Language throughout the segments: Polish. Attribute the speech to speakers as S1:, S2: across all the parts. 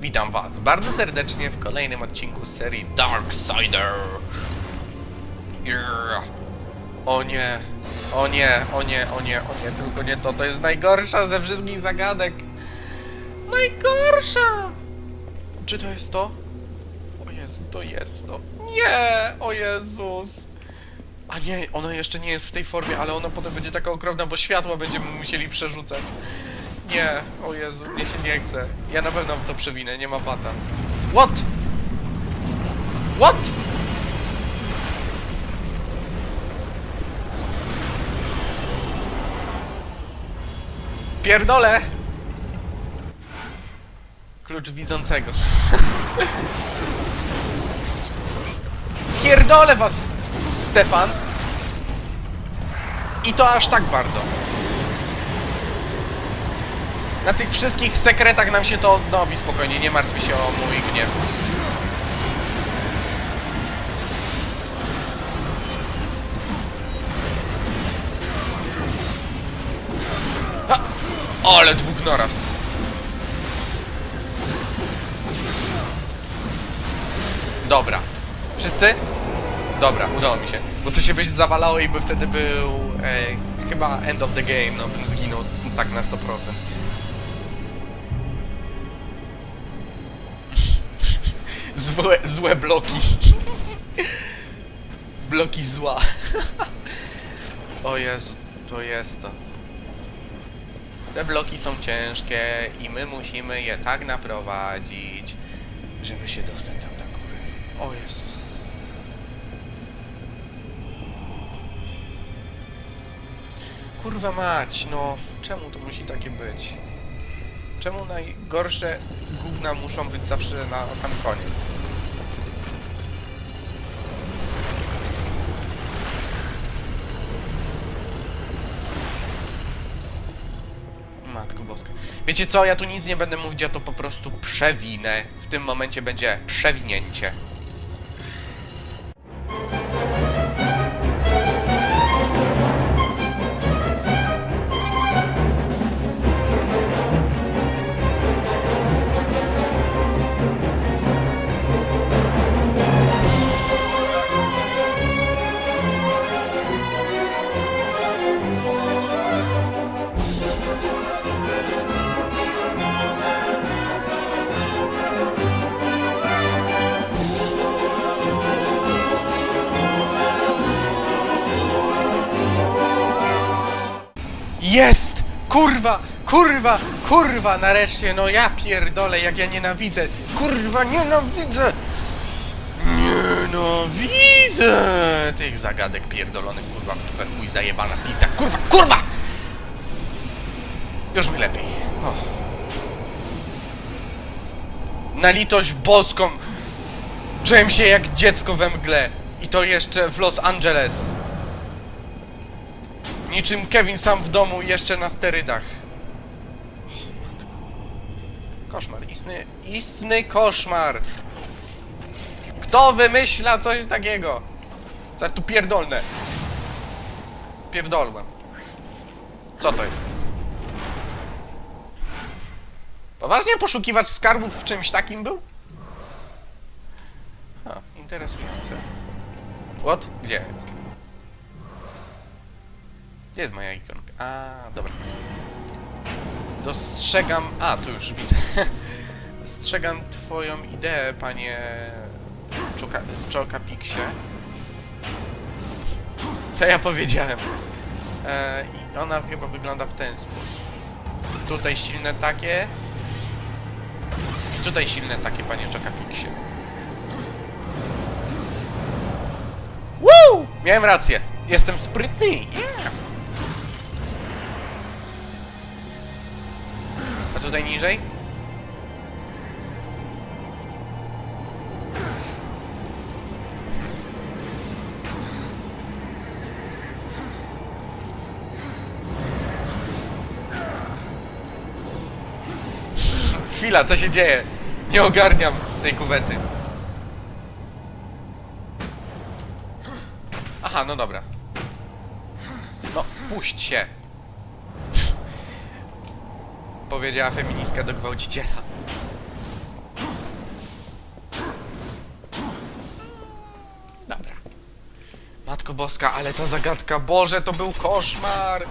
S1: Witam Was bardzo serdecznie w kolejnym odcinku serii Darksider. O nie, o nie, o nie, o nie, o nie, tylko nie to. To jest najgorsza ze wszystkich zagadek. Najgorsza! Czy to jest to? O Jezu, to jest to. Nie! O Jezus! A nie, ona jeszcze nie jest w tej formie, ale ona potem będzie taka okropna, bo światła będziemy musieli przerzucać. Nie, o Jezu, mnie się nie chce. Ja na pewno to przewinę, nie ma bata. What? What? Pierdolę! Klucz widzącego. Pierdolę was, Stefan! I to aż tak bardzo. Na tych wszystkich sekretach nam się to odnowi spokojnie, nie martwi się o mój gniew. Ha! Ale dwóch naraz. Dobra. Wszyscy? Dobra, udało mi się. Bo to się by zawalało i by wtedy był e, chyba end of the game, no bym zginął tak na 100%. Złe, złe bloki. bloki zła. o Jezu, to jest to. Te bloki są ciężkie i my musimy je tak naprowadzić, żeby się dostać tam na górę. O Jezus. Kurwa mać, no czemu to musi takie być? Czemu najgorsze gówna muszą być zawsze na sam koniec? Matko boska. Wiecie co, ja tu nic nie będę mówić, ja to po prostu przewinę. W tym momencie będzie przewinięcie. Kurwa! Kurwa! Kurwa! Nareszcie, no ja pierdolę, jak ja nienawidzę! Kurwa, nienawidzę! Nienawidzę tych zagadek pierdolonych, kurwa, które chuj zajebana pizda. Kurwa, kurwa! Już mi lepiej. O. Na litość boską! Czułem się jak dziecko we mgle. I to jeszcze w Los Angeles. Niczym Kevin sam w domu, jeszcze na sterydach. O, matko. Koszmar, istny, istny koszmar. Kto wymyśla coś takiego? Zaraz tu pierdolne. Pierdolłem. Co to jest? Poważnie poszukiwacz skarbów w czymś takim był? Ha, interesujące. What? Gdzie jest? Gdzie jest moja ikonka? A, dobra. Dostrzegam... A, tu już widzę. Dostrzegam twoją ideę, panie... Czoka, Czokapiksie. Co ja powiedziałem? E, I ona chyba wygląda w ten sposób. Tutaj silne takie. I tutaj silne takie, panie Czokapiksie. Woo! Miałem rację. Jestem sprytny. Yeah. Tutaj niżej? Chwila, co się dzieje? Nie ogarniam tej kuwety. Aha, no dobra. No, puść się powiedziała feministka do gwałciciela. Dobra. Matko Boska, ale ta zagadka, Boże, to był koszmar!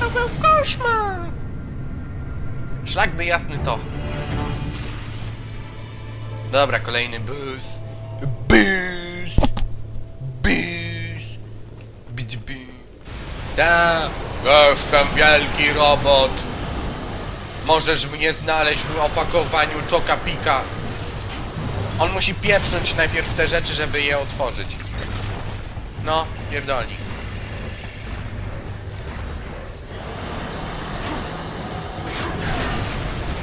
S1: To był koszmar! Szlak by jasny to. Dobra, kolejny bus. Bus! Bus! Bidby. Da! Jestem wielki robot! Możesz mnie znaleźć w opakowaniu Czoka Pika. On musi pieprznąć najpierw te rzeczy, żeby je otworzyć. No, pierdolnik.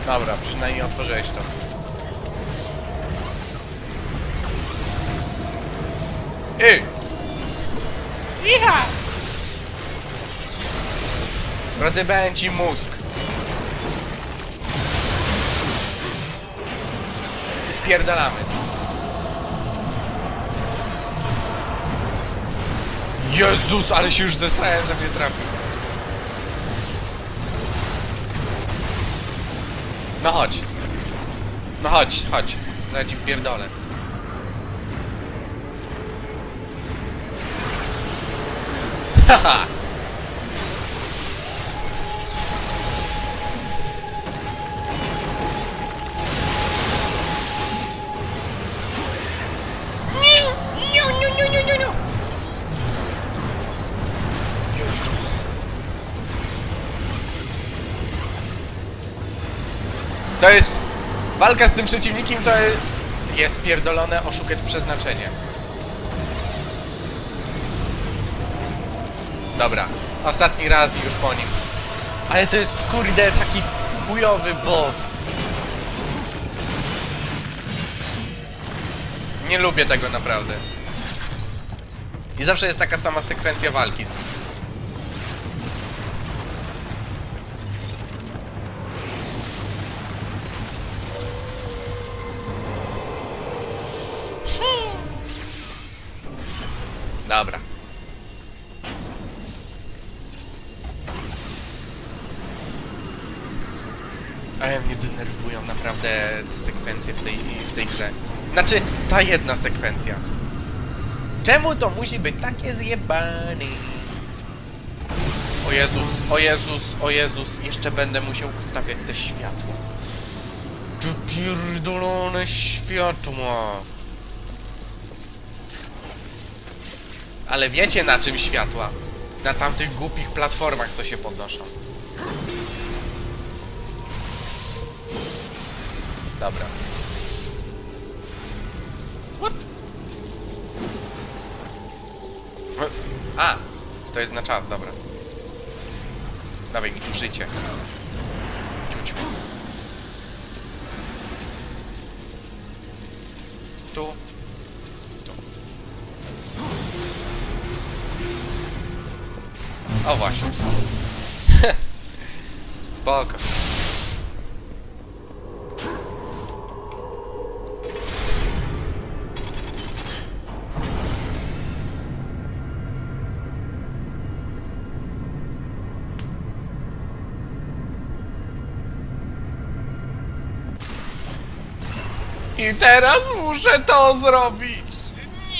S1: Dobra, przynajmniej otworzyłeś to. Ej! Iha! Rozjebałem ci mózg. Spierdalamy. Jezus, ale się już zesrałem, że mnie trafił. No chodź. No chodź, chodź. Ja ci pierdolę. Haha! Walka z tym przeciwnikiem to jest pierdolone oszukać przeznaczenie. Dobra, ostatni raz już po nim. Ale to jest kurde taki chujowy boss. Nie lubię tego naprawdę. I zawsze jest taka sama sekwencja walki z nim. W tej grze. Znaczy, ta jedna sekwencja. Czemu to musi być takie zjebane? O Jezus, o Jezus, o Jezus, jeszcze będę musiał ustawiać te światła. Czy pierdolone światła. Ale wiecie na czym światła? Na tamtych głupich platformach, co się podnoszą. Dobra. Na czas, dobra. Dawaj mi tu życie. Ciuć. Tu. Tu. O właśnie. Spoko. Teraz muszę to zrobić.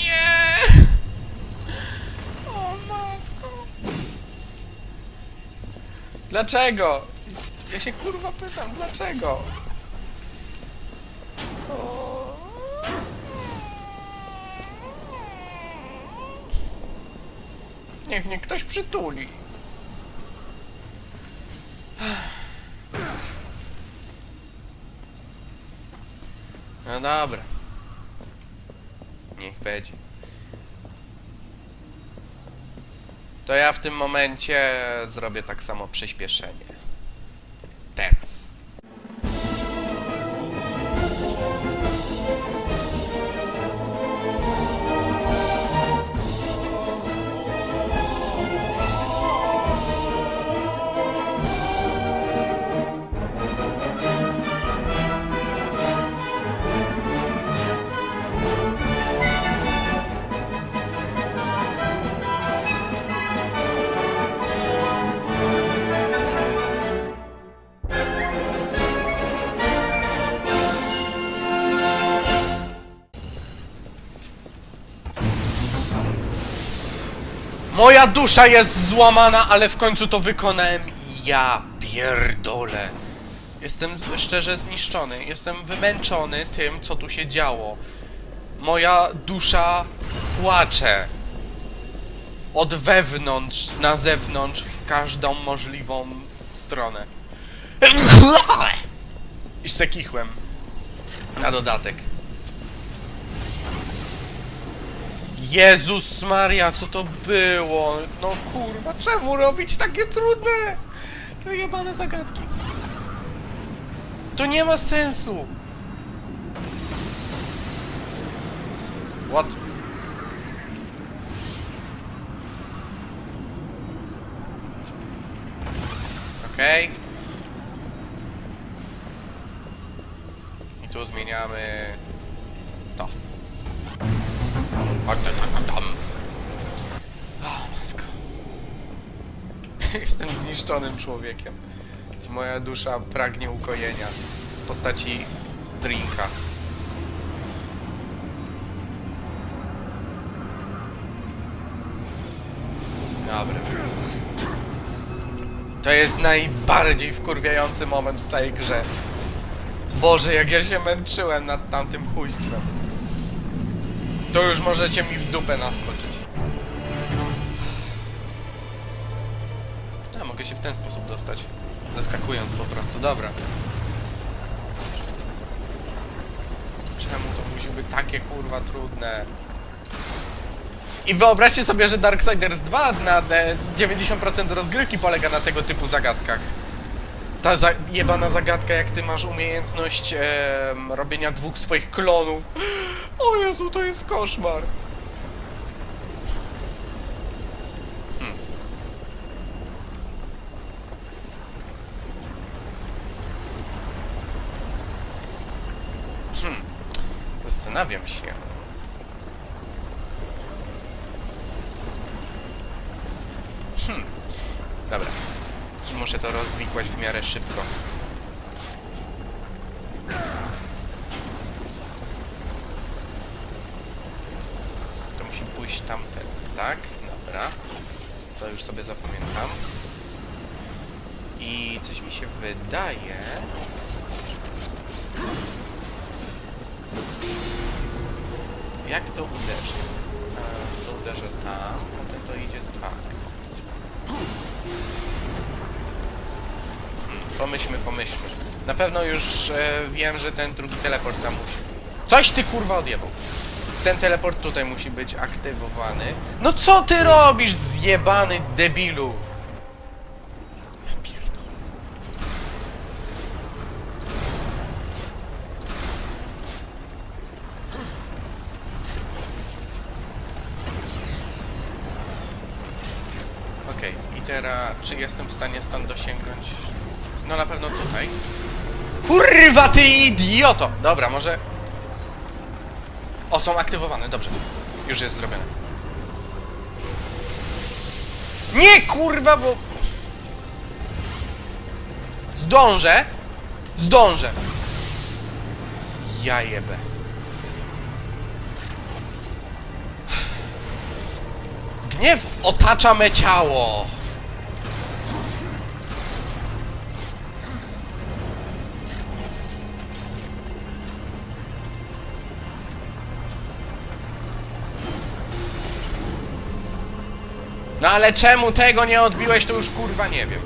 S1: Nie. O matko. Dlaczego? Ja się kurwa pytam, dlaczego? O. Niech mnie ktoś przytuli. No dobra. Niech będzie. To ja w tym momencie zrobię tak samo przyspieszenie. Moja dusza jest złamana, ale w końcu to wykonałem ja pierdolę. Jestem szczerze zniszczony. Jestem wymęczony tym, co tu się działo. Moja dusza płacze. Od wewnątrz na zewnątrz w każdą możliwą stronę. I stekichłem. Na dodatek. Jezus Maria, co to było? No kurwa, czemu robić takie trudne? Te jebane zagadki. To nie ma sensu. What? Okej. I tu zmieniamy to. Jestem zniszczonym człowiekiem. Moja dusza pragnie ukojenia w postaci drinka. Dobra. To jest najbardziej wkurwiający moment w całej grze. Boże, jak ja się męczyłem nad tamtym chujstwem. To już możecie mi w dupę naskoczyć. A, mogę się w ten sposób dostać. Zaskakując po prostu, dobra. Czemu to musi być takie kurwa trudne? I wyobraźcie sobie, że Darksiders 2 na e, 90% rozgrywki polega na tego typu zagadkach. Ta za jebana zagadka, jak ty masz umiejętność em, robienia dwóch swoich klonów. Jezu, to jest koszmar. Hmm. Hmm. Zastanawiam się. Hmm. Dobra. Muszę to rozwikłać w miarę szybko. To musi pójść tamten, tak? Dobra. To już sobie zapamiętam. I coś mi się wydaje... Jak to uderzy? E, To uderzę tam, potem to idzie tak. Hmm, Pomyślmy, pomyślmy. Na pewno już e, wiem, że ten drugi teleport tam musi. Coś ty kurwa odjebał. Ten teleport tutaj musi być aktywowany. No co ty robisz, zjebany debilu? Okej, i teraz czy jestem w stanie stąd dosięgnąć? No na pewno tutaj. Kurwa ty idioto! Dobra, może... O, są aktywowane, dobrze. Już jest zrobione. Nie kurwa, bo... Zdążę! Zdążę! Ja jebę. Gniew otacza me ciało. No ale czemu tego nie odbiłeś, to już kurwa nie wiem.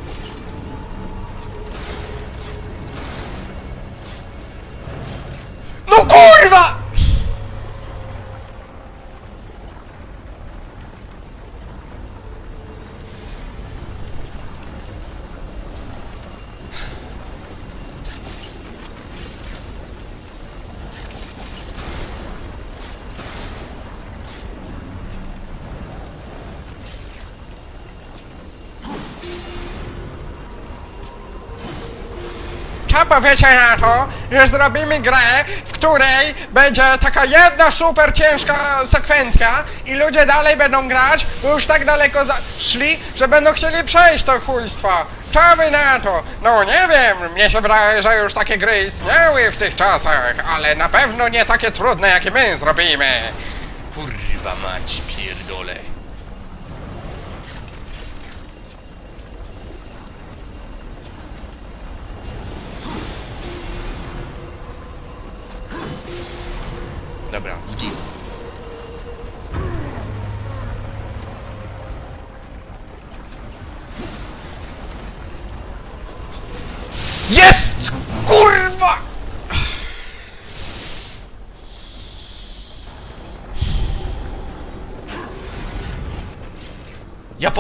S1: Powiecie na to, że zrobimy grę, w której będzie taka jedna super ciężka sekwencja i ludzie dalej będą grać, bo już tak daleko szli, że będą chcieli przejść to chujstwo. Co wy na to? No nie wiem, mnie się wydaje, że już takie gry istniały w tych czasach, ale na pewno nie takie trudne, jakie my zrobimy. Kurwa mać, pierdolę.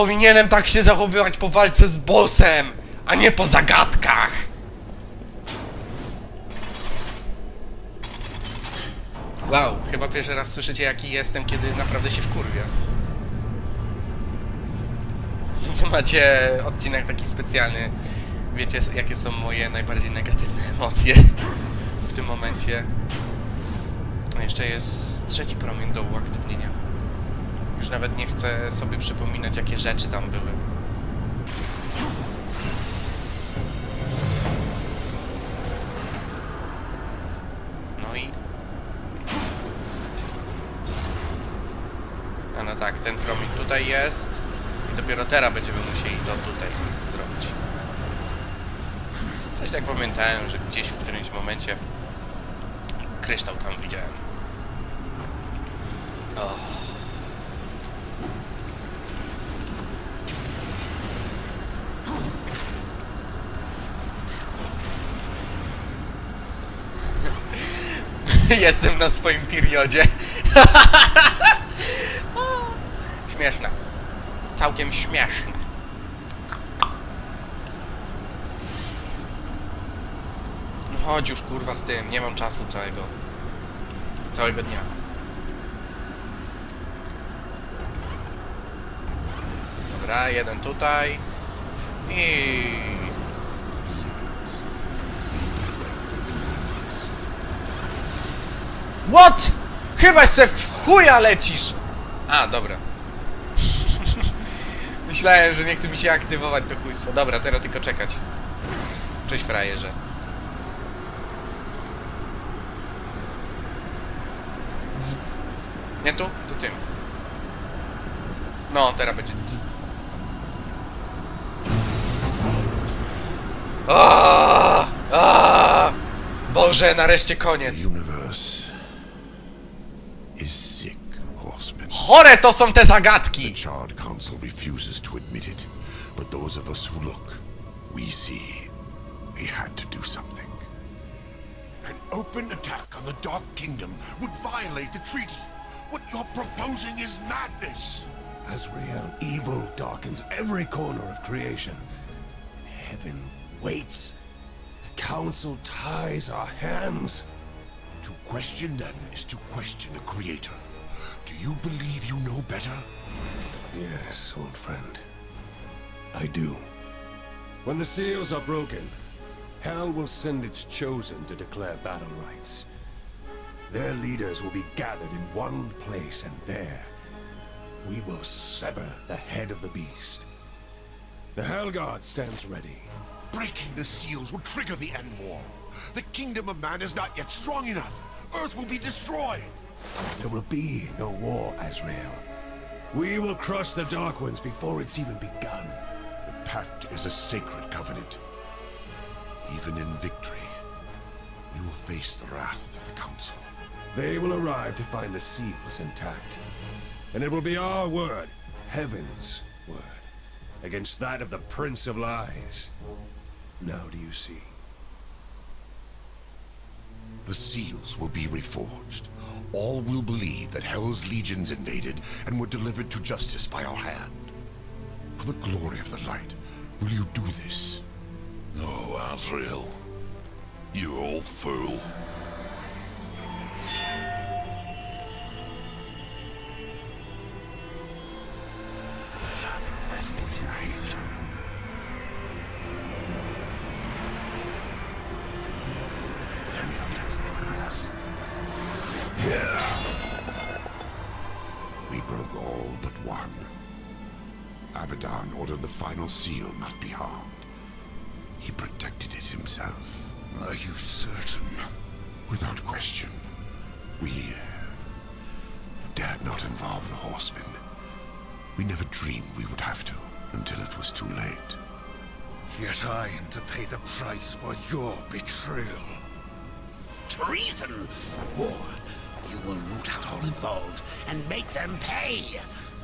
S1: Powinienem tak się zachowywać po walce z bossem, a nie po zagadkach. Wow, chyba pierwszy raz słyszycie jaki jestem, kiedy naprawdę się wkurwię. To macie odcinek taki specjalny. Wiecie jakie są moje najbardziej negatywne emocje w tym momencie. A jeszcze jest trzeci promień do uaktywnienia. Już nawet nie chcę sobie przypominać jakie rzeczy tam były. No i A no tak, ten promień tutaj jest i dopiero teraz będziemy musieli to tutaj zrobić. Coś tak pamiętałem, że gdzieś w którymś momencie kryształ tam widziałem. O. Jestem na swoim periodzie. Śmieszne. Całkiem śmieszne. No chodź już kurwa z tym, nie mam czasu całego. Całego dnia. Dobra, jeden tutaj. I... What? Chyba se w chuja lecisz! A, dobra. Myślałem, że nie chce mi się aktywować to chujstwo. Dobra, teraz tylko czekać. Cześć frajerze. Nie tu? Tu tym. No, teraz będzie. dz. Aaaa! Aaaa! Boże, nareszcie koniec.
S2: The is sick, horsemen.
S1: Chore to są te
S2: The
S1: zagadki!
S2: Charred Council refuses to admit it, but those of us who look, we see we had to do something. An open attack on the Dark Kingdom would violate the treaty. What you're proposing is madness.
S3: Azrael, evil darkens every corner of creation. Heaven waits. The council ties our hands.
S2: To question them is to question the Creator. Do you believe you know better?
S3: Yes, old friend. I do. When the seals are broken, Hell will send its chosen to declare battle rights. Their leaders will be gathered in one place, and there we will sever the head of the beast. The Hell Hellguard stands ready.
S2: Breaking the seals will trigger the end war. The kingdom of man is not yet strong enough. Earth will be destroyed.
S3: There will be no war, Azrael. We will crush the Dark Ones before it's even begun.
S2: The pact is a sacred covenant. Even in victory, we will face the wrath of the council.
S3: They will arrive to find the seals intact. And it will be our word, Heaven's word, against that of the Prince of Lies. Now do you see?
S2: The seals will be reforged. All will believe that Hell's legions invaded and were delivered to justice by our hand. For the glory of the light, will you do this?
S4: No, Azrael. You old fool.
S2: Abaddon ordered the final seal not be harmed. He protected it himself.
S4: Are you certain?
S2: Without question. We uh, dared not involve the horsemen. We never dreamed we would have to until it was too late.
S4: Yet I am to pay the price for your betrayal. Treason!
S2: War
S5: You will root out all involved and make them pay,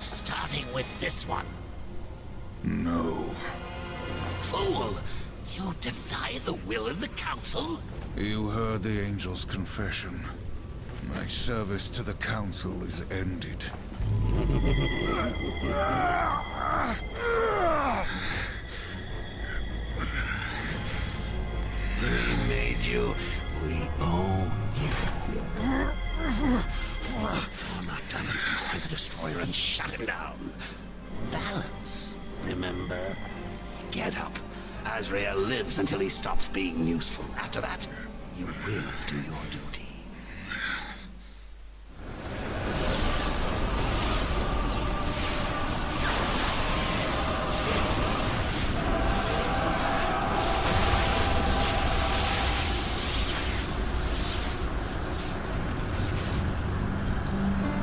S5: starting with this one.
S4: No.
S5: Fool! You deny the will of the council?
S4: You heard the angel's confession. My service to the council is ended.
S5: We made you. We own you. You're not done until you find the destroyer and shut him down. Balance, remember? Get up. Azrael lives until he stops being useful. After that, you will do your duty.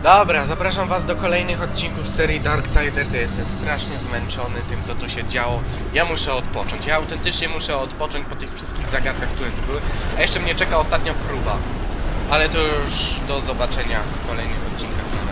S1: Dobra, zapraszam was do kolejnych odcinków serii Darksiders. Ja jestem strasznie zmęczony tym, co tu się działo. Ja muszę odpocząć. Ja autentycznie muszę odpocząć po tych wszystkich zagadkach, które tu były. A jeszcze mnie czeka ostatnia próba. Ale to już do zobaczenia w kolejnych odcinkach.